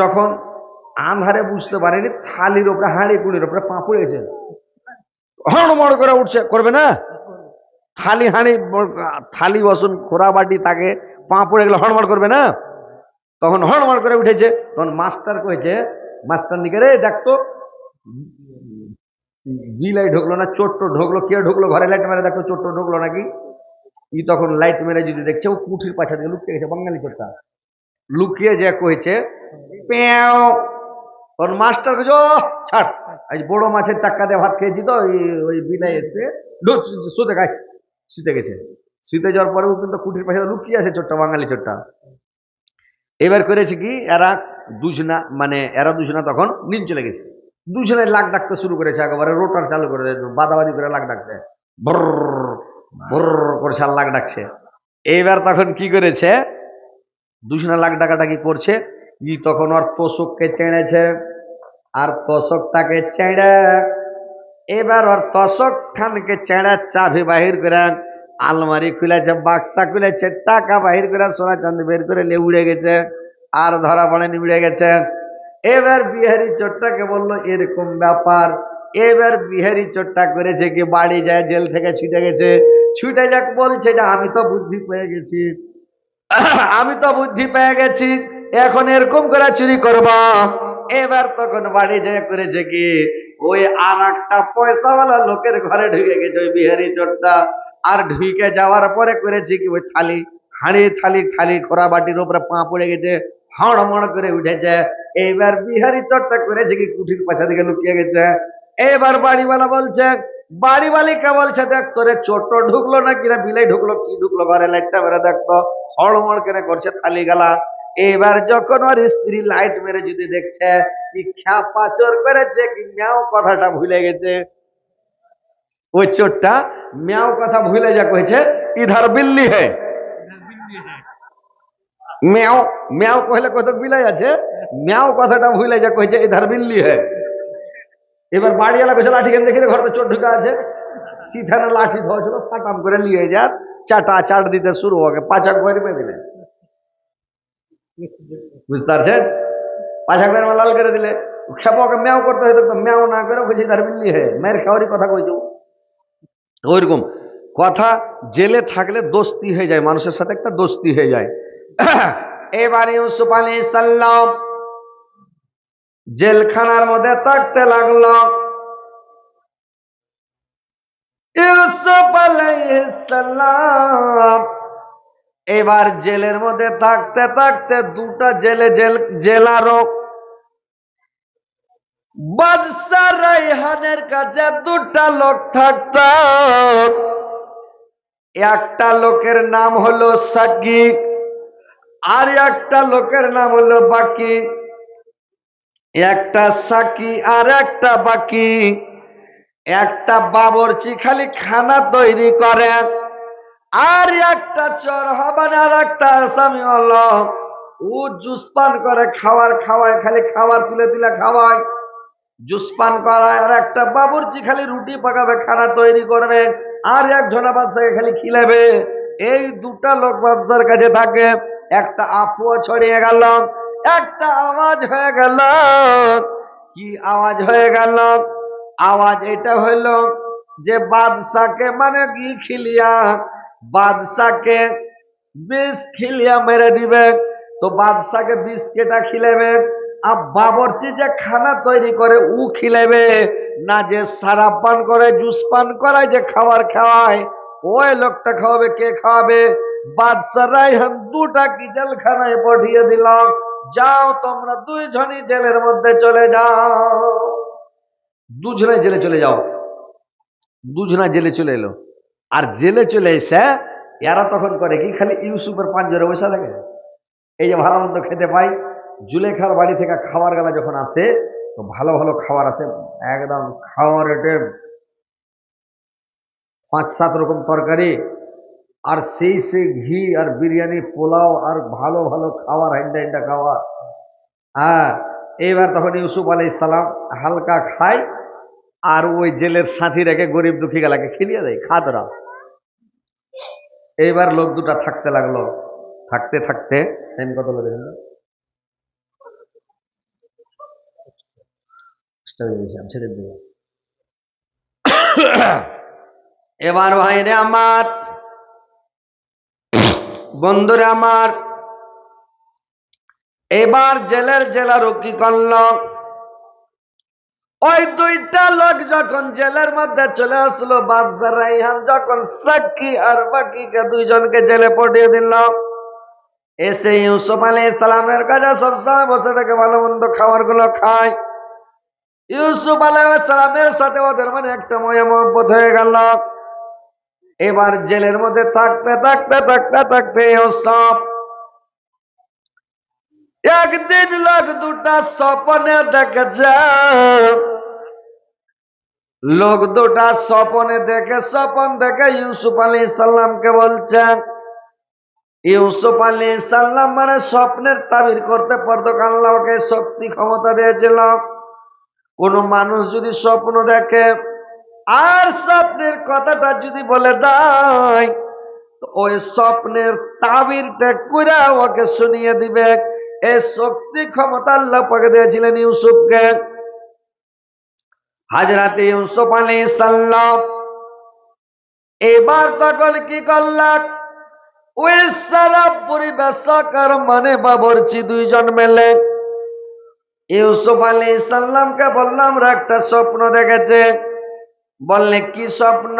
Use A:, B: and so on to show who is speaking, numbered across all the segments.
A: যখন আন্ধারে বুঝতে পারেনি, থালির ওপরে হাঁড়ি কুড়ির ওপরে পা পড়েছে। হড়মড় করে উঠছে, করবে না? থালি, হাঁড়ি, থালি, বসুন খোরা বাটি, তাকে পা পড়ে গেলে হড়মড় করবে না? তখন হড়মড় করে উঠেছে। তখন মাস্টার কয়েছে মাস্টার নিকে রে দেখতো বিলাই ঢুকলো না চোট্ট ঢুকলো, কে ঢুকলো, ঘরে লাইট মেরে দেখো চোট্ট ঢুকলো নাকি? ই তখন লাইট মেরে যদি দেখছে, ও কুঠির পাছা দিয়ে লুকিয়ে গেছে, বাঙালি চোট্টা। লুকিয়ে যে কইছে মাস্টার ছাড়। আজ বড় মাছের চাক্কা দিয়ে ভাত খেয়েছি তো ওই বিলাই এসে শুতে খাই। শুতে গেছে। শুতে যাওয়ার পরেও কিন্তু কুটির পাশে লুকিয়ে আছে ছোট্ট বাঙালি ছোট্টা এবার করেছে কি, এরা দুজনা মানে এরা দুজনা তখন নিন চলে গেছে। দুজনে লাগ ডাকতে শুরু করেছে একেবারে, রোটার চালু করে বাদাবাদি করে লাগ ডাকছে। বর্র বর্র করে শাল লাগ ডাকছে। এইবার তখন কি করেছে, দুজনে লাগ ডাকাটাকি করছে। ই তখন ওর তোষককে চেড়েছে আর তোষকটাকে চেড়ে এবার ওর তোষক খানকে চেড়ে চাবি বাহির করে আলমারি খুলেছে, বাক্সা খুলেছে, টাকা বাহির করে সোনা চাঁদি বের করে নিয়ে উড়ে গেছে, আর ধরা পড়েনি, উড়ে গেছে। এবার বিহারি চোরটাকে বলল, এরকম ব্যাপার। এবার বিহারি চোরটা করেছে কি, বাড়ি যায়, জেল থেকে ছুটে গেছে? ছুটে যাক বলছে যে, আমি তো বুদ্ধি পেয়ে গেছি। আমি তো বুদ্ধি পেয়ে গেছি। এখন এরকম করে চুরি করবা। এবার তখন বাড়ি যায় করেছে কি, ওই আর একটা পয়সাওয়ালা লোকের ঘরে ঢুকে গেছে, ওই বিহারি চোরটা। আর ঢুকে যাওয়ার পরে করেছে কি, ওই থালি, হাঁড়ি, থালি থালি খোরা বাটির উপরে পা পড়ে গেছে, হড়মড় করে উঠেছে। এইবার বিহারি চোরটা করেছে কি, কুঠির পাছা দিকে লুকিয়ে গেছে। এবার বাড়িওয়ালা বলছে বাড়ি মালিকা বলছে, দেখ, তোরে চোট ঢুকলো না কিনা বিলাই ঢুকলো, কি ঢুকলো, ঘরে লাইটটা মেরে দেখতো হড়মড় কেনে করছে থালি গালা। এবার যখন ওর স্ত্রী লাইট মেরে যদি দেখছে, কি খ্যাপা চোর করেছে, কি ম্যাও কথাটা ভুলে গেছে। ওই চোরটা ম্যাও কথা ভুলে যা কয়েছে ইধার বিল্লি হে। ম্যাও ম্যাও কহলে কত বিলাই আছে? ম্যাও কথাটা ভুলে যা কয়েছে ইধার বিল্লি হে। এবার বাড়িওয়ালা কইছে, লাঠি কেন দেখি ঘরটা চোর ঢুকা আছে। সিধানে লাঠি ধরেছিল, সাটাম করে নিয়ে যা চাটা চাট দিতে শুরু হবে পাঁচক করে মেরে দিলে বুঝতে পারছেন পাঁচক করে লাল করে দিলে খেপাকে ম্যাও করতে হয়তো তো ম্যাও না করে বলছি তার মিললি হে মেয়ের খাওয়ারই কথা কইছো ওইরকম কথা জেলে থাকলে দোস্তি হয়ে যায় মানুষের সাথে একটা দোস্তি হয়ে যায় এবারে ইউসুফ আলী সাল্লাম জেলখানার মধ্যে থাকতে লাগল ইউসুফ আলাইহিসসালাম এবার জেলের মধ্যে থাকতে থাকতে দুটা জেলে জেল জেলারও বাদশা রাইহানের কাছে দুটা লোক থাকত। একটা লোকের নাম হলো সাকিব, আর একটা লোকের নাম হলো বাকি। একটা সাকি আর একটা বাকি। একটা বাবরচি খালি খানা তৈরি করে। আর একটা চর হবান আর একটা আসামি হলো ও জুস পান করে, খাওয়ার খাওয়ায়, খালি খাবার তুলে তুলে খাওয়ায়। জুস পান করায়, আর একটা বাবুরচি খালি রুটি পাকাবে, খানা তৈরি করবে, আর এক একজনা বাচ্চাকে খালি খিলাবে। এই দুটা লোক বাচ্চার কাছে থাকে। একটা আপুও ছড়িয়ে গেল, একটা আওয়াজ হয়ে গেল। কি আওয়াজ হয়ে গেল? আওয়াজ এটা হইল যে বাদশাকে মানে কি খিলিয়া? বাদশাকে বিষ খিলিয়া মেরে দিবে। তো বাদশাকে কেটা খিলেবে আর বাবরচি যে খানা তৈরি করে, উ খিলেবে না যে সারা পান করে, জুস পান করায় যে খাবার খাওয়ায়, ওই লোকটা খাওয়াবে, কে খাওয়াবে? বাদশা রাইহান দুটা কি জেলখানায় পাঠিয়ে দিলাম যাও তোমরা দুইজনই জেলের মধ্যে চলে যাও। দুজনে জেলে চলে যাও। দুজনা জেলে চলে এলো। আর জেলে চলে এসে এরা তখন করে কি? খালি ইউসুফের পাঞ্জরে বসে থাকে। এই যে ভালো মন্দ খেতে পাই। জুলেখার বাড়ি থেকে খাবার গেলা যখন আসে, তো ভালো ভালো খাবার আসে, একদম খাওয়ার রেটে পাঁচ সাত রকম তরকারি আর সেই সেই ঘি আর বিরিয়ানি, পোলাও আর ভালো ভালো খাবার হাইন্ডা হাইন্ডা খাওয়া হ্যাঁ এইবার তখন ইউসুফ আলাই সালাম হালকা খায় আর ওই জেলের সাথী রেখে গরিব দুঃখী গেলাকে খিলিয়ে দেয়, খাদরা। এইবার লোক দুটা থাকতে লাগল। থাকতে থাকতে টাইম কত লাগে ছেড়ে দেব এবার ভাইরে আমার, বন্ধুরে আমার, এবার জেলের জেলারও কি করল। ওই দুইটা লোক যখন জেলের মধ্যে চলে আসলো, বাদশাহ রাইহান যখন সাক্ষী আর বাকিকে দুইজনকে জেলে পটিয়ে দিল, এসে ইউসুফ আলী ইসলামের কাছে সবসময় বসে থেকে ভালো মন্দ খাবারগুলো খায়। ইউসুফ আলাইসালামের সাথে ওদের মানে একটা ময়া মহব্বত হয়ে গেল। এবার জেলের মধ্যে থাকতে থাকতে থাকতে থাকতে সব একদিন লোক দুটা স্বপনে দেখেছে। লোক দুটা স্বপনে দেখে, স্বপন দেখে ইউসুফ আলী ইসাল্লামকে বলছেন ইউসুফ আলী সাল্লাম মানে স্বপ্নের তাবির করতে পারতো আল্লাহকে শক্তি ক্ষমতা দিয়েছিল। কোন মানুষ যদি স্বপ্ন দেখে, আর স্বপ্নের কথাটা যদি বলে দেয় ওই স্বপ্নের তাবির ত্যাগ করে ওকে শুনিয়ে দিবে। এই শক্তি ক্ষমতা আল্লাহ পাকে দিয়েছিলেন ইউসুফকে। হাজরাতে ইউসুফ সাল্লাম এবার তখন কি করলাম ওই সারা পরিবেশক আর মানে বাবরচি দুইজন মেলে। ইউসুফ সাল্লামকে বললাম, আমরা একটা স্বপ্ন দেখেছে। বললে, কি স্বপ্ন?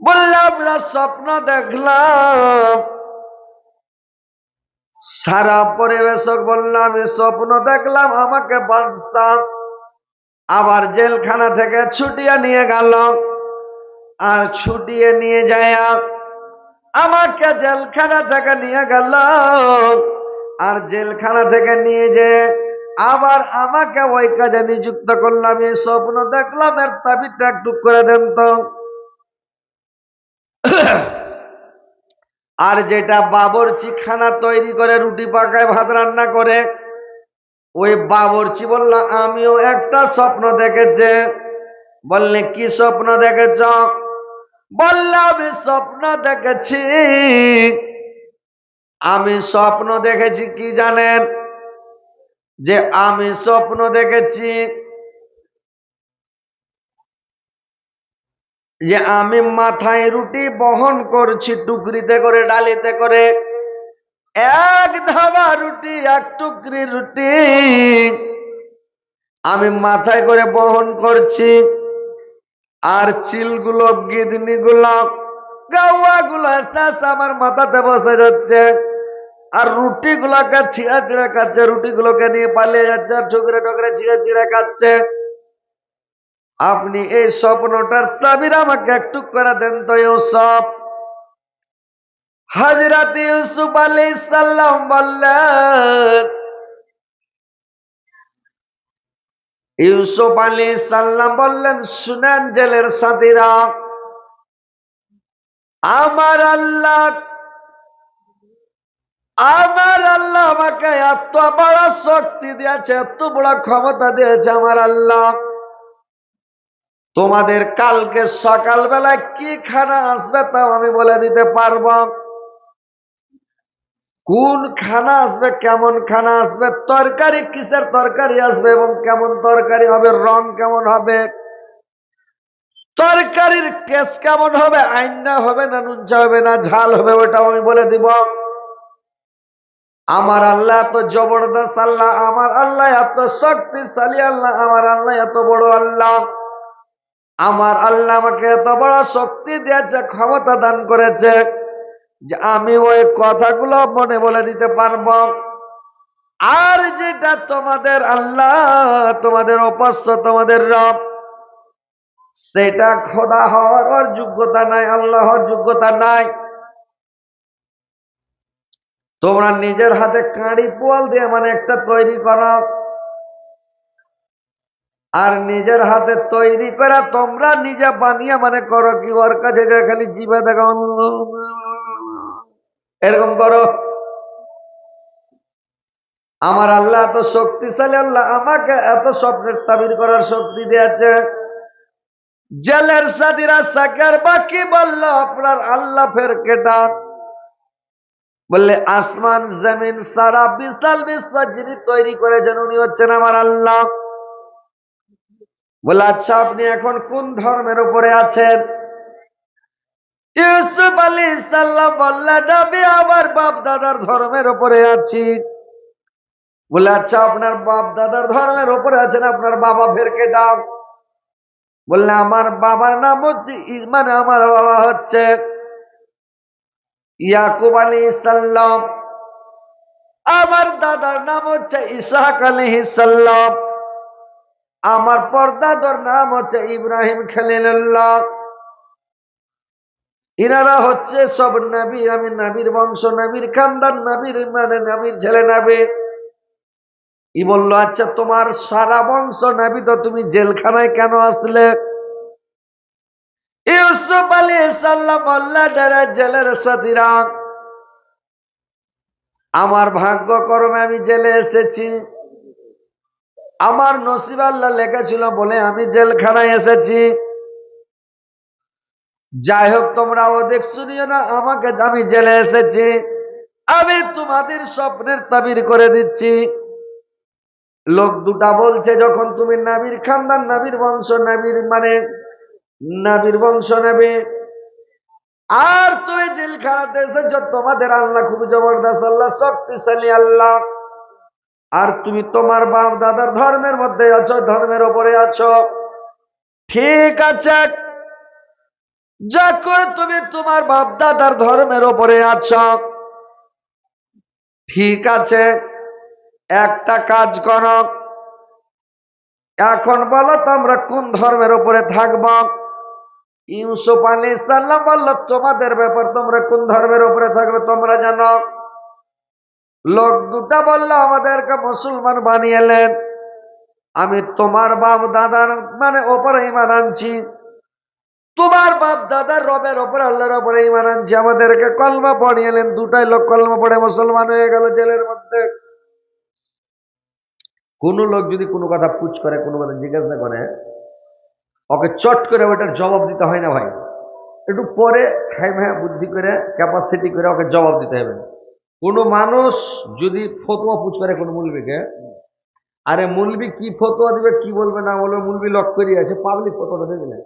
A: বললাম আমরা স্বপ্ন দেখলাম। সারা পরিবেশক বললাম স্বপ্ন দেখলাম, আমাকে বাদশাহ আবার জেলখানা থেকে ছুটিয়ে নিয়ে গেল। আর ছুটিয়ে নিয়ে যায় আমাকে জেলখানা থেকে নিয়ে গেল। আর জেলখানা থেকে নিয়ে যে আবার আমাকে ওই কাজে নিযুক্ত করলাম, এই স্বপ্ন দেখলাম, এর তাবিরটা একটু করে দেন তো। আর যেটা বাবরচি খানা তৈরি করে, রুটি পাকায় ভাত রান্না করে ওই বাবরচি বলল, আমিও একটা স্বপ্ন দেখেছে। বললে, কি স্বপ্ন দেখেছ? বললে, আমি স্বপ্ন দেখেছি। আমি স্বপ্ন দেখেছি কি জানেন? যে আমি স্বপ্ন দেখেছি। যে আমি মাথায় রুটি বহন করছি, টুকরিতে করে, ডালিতে করে। এক ধাবা রুটি, এক টুকরি রুটি। আমি মাথায় করে বহন করছি। আর চিলগুলো, গিদনিগুলো শেষ আমার মাথাতে বসে যাচ্ছে। আর রুটি গুলাকে ছিঁড়ে ছিঁড়ে খাচ্ছে রুটি গুলোকে নিয়ে পালিয়ে যাচ্ছে, আর ঠুকরে ঠুকরে ছিঁড়ে ছিঁড়ে খাচ্ছে। আপনি এই স্বপ্নটার তাবির আমাকে একটু করে দেন তো সব হাজরাত ইউসুফ আলী সাল্লাম বললেন, ইউসুফ আলী সাল্লাম বললেন, শুনেন জেলের সাথীরা, আমার আল্লাহ আমার আল্লাহ আমাকে এত বড় শক্তি দিয়েছে, এত বড় ক্ষমতা দিয়েছে আমার আল্লাহ। তোমাদের কালকে সকালবেলায় কি খানা আসবে তাও আমি বলে দিতে পারব। কোন খানা আসবে কেমন খানা আসবে, তরকারি কিসের তরকারি আসবে এবং কেমন তরকারি হবে, রং কেমন হবে, তরকারির কেস কেমন হবে, আইনা হবে না নুনচা হবে না ঝাল হবে ওটাও আমি বলে দিব। আমার আল্লাহ এত জবরদস্ত আল্লাহ, আমার আল্লাহ এত শক্তিশালী আল্লাহ, আমার আল্লাহ এত বড় আল্লাহ। আমার আল্লাহ আমাকে এত বড় শক্তি দিয়েছে, ক্ষমতা দান করেছে। যে আমি ওই কথাগুলো মনে বলে দিতে পারব। আর যেটা তোমাদের আল্লাহ, তোমাদের উপাস্য তোমাদের রব, সেটা খোদা হওয়ার যোগ্যতা নাই, আল্লাহর যোগ্যতা নাই। তোমরা নিজের হাতে কাঁড়ি পোয়াল দিয়ে মানে একটা তৈরি করো। আর নিজের হাতে তৈরি করা তোমরা নিজে বানিয়ে মানে করো কি? ওর কাছে যে খালি জিভে দেখো। এরকম করো। আমার আল্লাহ এত শক্তিশালী, আল্লাহ আমাকে এত স্বপ্নের তাবির করার শক্তি দিয়েছে। জেলের সাদিরা সাকার বাকি বলল, আপনার আল্লাহ ফের কেটা বললে, আসমান, জমিন সারা বিশাল বিশ্ব যিনি তৈরি করেছেন, উনি হচ্ছেন আমার আল্লাহ। বলে আচ্ছা আপনি এখন কোন ধর্মের উপরে আছেন? ইউসুফ আলী সাল্লাম বললেন আমি আমার বাপ দাদার ধর্মের উপরে আছি। বলে আচ্ছা আপনার বাপ দাদার ধর্মের উপরে আছেন, আপনার বাবা ফেরকে ডাক বললে, আমার বাবার নাম হচ্ছে মানে আমার বাবা হচ্ছে ইয়াকুব আলী সাল্লাম আমার দাদার নাম হচ্ছে ইসাহাক আলী সাল্লাম আমার পরদাদর নাম হচ্ছে ইব্রাহিম খালিল্লাহ ইনারা হচ্ছে সব নবী, আমি নবীর বংশ, নাবির খানদান, নবীর মানে নবীর ছেলে নবী। ই বলল আচ্ছা তোমার সারা বংশ নাবি তো তুমি জেলখানায় কেন আসলে? আলী সাল্লাম বললেন "এরা জেলের আমার ভাগ্য কর্মে আমি জেলে এসেছি। আমার নসিব আল্লাহ লেখা ছিল বলে আমি জেলখানায় এসেছি। যাই হোক তোমরা ওদের শুনিও না, আমাকে আমি জেলে এসেছি, আমি তোমাদের স্বপ্নের তাবির করে দিচ্ছি। লোক দুটা বলছে, যখন তুমি নাবির খানদান, নাবির বংশ, নাবির মানে নাবির বংশ নেবে, আর তুমি জেলখানাতে এসেছ, তোমাদের আল্লাহ খুব জবরদস্ত, আল্লাহ শক্তিশালী আল্লাহ। আর তুমি তোমার বাপ দাদার ধর্মের মধ্যে আছো, ধর্মের ওপরে আছো। ঠিক আছে যা করে তুমি তোমার বাপ দাদার ধর্মের ওপরে আছো। ঠিক আছে, একটা কাজ করো। এখন বলো তো আমরা কোন ধর্মের উপরে থাকব? ইউসুফ আলী সাল্লাম বলল, তোমাদের ব্যাপার তোমরা কোন ধর্মের উপরে থাকবে তোমরা জানো? লোক দুটা বলল, আমাদেরকে মুসলমান বানিয়েলেন আমি তোমার বাপ দাদার মানে ওপরে ইমান আনছি। তোমার বাপ দাদার রবের ওপরে, আল্লাহর ওপরে ইমান আনছি। আমাদেরকে কলমা পড়িয়েলেন দুটাই লোক কলমা পড়ে মুসলমান হয়ে গেল জেলের মধ্যে। কোন লোক যদি কোনো কথা পুচ করে, কোনো কথা জিজ্ঞাসা করে, ওকে চট করে ওটার জবাব দিতে হয় না ভাই? একটু পরে খাই ভাই বুদ্ধি করে ক্যাপাসিটি করে ওকে জবাব দিতে হবে। কোনো মানুষ যদি ফতোয়া পুচ করে কোনো মুলবিকে, আরে মুলবি কি ফতোয়া দিবে, কি বলবে না বলবে, মুলবি লক করিয়ে আছে পাবলিক ফতোটা দিয়ে দিলে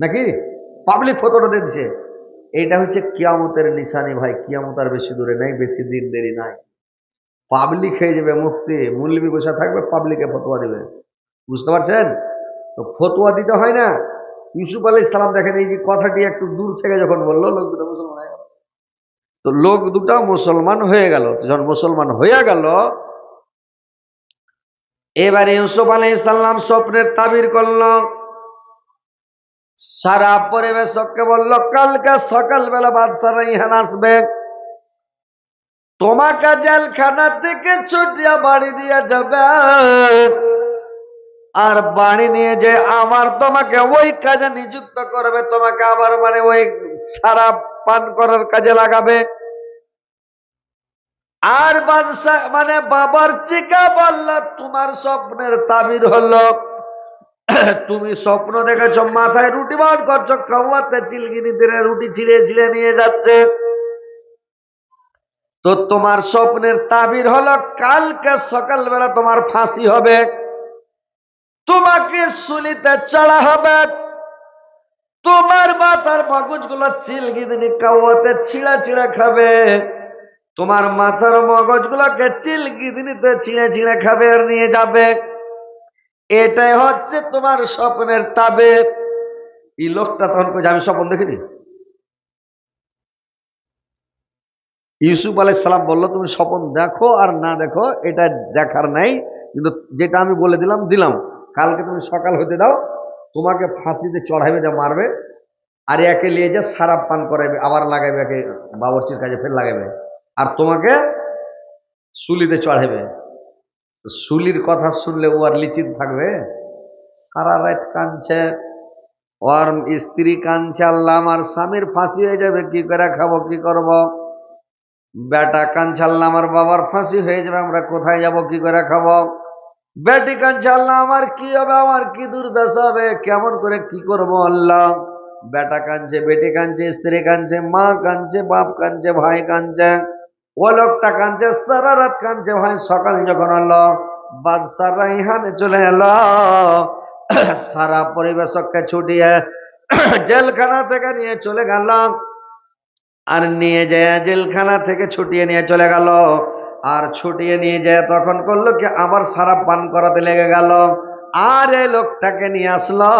A: নাকি? পাবলিক ফতোটা দিচ্ছে। এটা হচ্ছে কিয়ামতের নিশানি ভাই। কিয়ামত আর বেশি দূরে নাই, বেশি দিন দেরি নাই। পাবলিক হয়ে যাবে মুক্তি। মুলবি বসে থাকবে পাবলিকে ফতোয়া দেবে। বুঝতে পারছেন? তো ফতোয়া দিতে হয় না। ইউসুফ আলী ইসলাম দেখেন, এই যে কথাটি একটু দূর থেকে যখন বলল, লোক দুটো মুসলমান হয়ে গেল। তো লোক দুটো মুসলমান হয়ে গেল। যখন মুসলমান হয়ে গেল, এবারে ইউসুফ আলী ইসলাম স্বপ্নের তাবির করল। সারা পরিবেশককে বলল, কালকে সকালবেলা বাদশারা ইহান আসবে। তোমাকে জেলখানা থেকে ছুটিয়া বাড়ি নিয়ে যাবে। আর বাড়ি নিয়ে যে আমার তোমাকে ওই কাজে নিযুক্ত করবে, তোমাকে আবার মানে ওই সারা পান করার কাজে লাগাবে। আর বাদশাহ মানে বাবার চিকা বলল, তোমার স্বপ্নের তাবির হলো তুমি স্বপ্ন দেখেছ, মাথায় রুটি বার করছ খাওয়াতে চিলগিনি দিনে রুটি ছিঁড়ে ছিঁড়ে নিয়ে যাচ্ছে। তো তোমার স্বপ্নের তাবির হলো, কালকে সকালবেলা তোমার ফাঁসি হবে। তোমাকে সুলিতে চড়া হবে। তোমার মাথার মগজগুলো চিলগিদিনি কাওয়াতে ছিঁড়া ছিঁড়া খাবে। তোমার মাথার মগজগুলোকে চিলগিদিনিতে ছিঁড়ে ছিঁড়ে খাবে আর নিয়ে যাবে। এটাই হচ্ছে তোমার স্বপ্নের তাবের এই লোকটা তখন আমি স্বপ্ন দেখিনি? ইউসুফ আলাই সালাম বলল, তুমি স্বপ্ন দেখো আর না দেখো, এটা দেখার নাই। কিন্তু যেটা আমি বলে দিলাম দিলাম। কালকে তুমি সকাল হতে দাও, তোমাকে ফাঁসিতে চড়াইবে যা মারবে, আর একে নিয়ে যা সারাপ পান করাইবে, আবার লাগাইবে, একে বাবরচির কাজে ফের লাগাইবে, আর তোমাকে সুলিতে চড়াইবে। সুলির কথা শুনলে ও আর লিচিত থাকবে? সারা রাত কাঁদছে, ওর স্ত্রী কাঁদছে, আল্লাহ আমার স্বামীর ফাঁসি হয়ে যাবে, কি করে খাব, কি করব? বেটা কাঁদছে, আল্লাহ আমার বাবার ফাঁসি হয়ে যাবে, আমরা কোথায় যাব, কি করে খাব? বেটি কাঁদছে, আল্লাহ আমার কি হবে, আমার কি দুর্দশা হবে, কেমন করে কি করব, আল্লাহ? বেটা কাঁদছে, বেটি কাঁদছে, স্ত্রী কাঁদছে, মা কাঁদছে, বাপ কাঁদছে, ভাই কাঁদছে। ও লোকটা কাঁদছে, সারা রাত কাঁদছে ভাই সকাল যখন হলো বাদশাহ রাইহানে চলে এলো, সারা পরিবেশককে ছুটিয়ে জেলখানা থেকে নিয়ে চলে গেল। আর নিয়ে যায় জেলখানা থেকে ছুটিয়ে নিয়ে চলে গেল। আর ছুটিয়ে নিয়ে যায় তখন করল কি, আবার সারা পান করাতে লেগে গেল। আর এই লোকটাকে নিয়ে আসলো।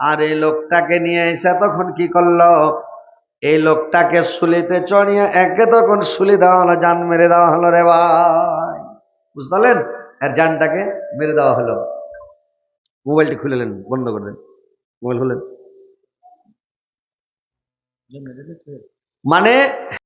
A: আর এই লোকটাকে নিয়ে এসে তখন কি করল এই লোকটাকে শুলিতে চড়িয়ে একে তখন শুলি দেওয়া হলো যান মেরে দেওয়া হলো রে ভাই। বুঝতে আর যানটাকে মেরে দেওয়া হলো। মোবাইলটি খুলে নেন বন্ধ করে দেন। মোবাইল খুলেন। মানে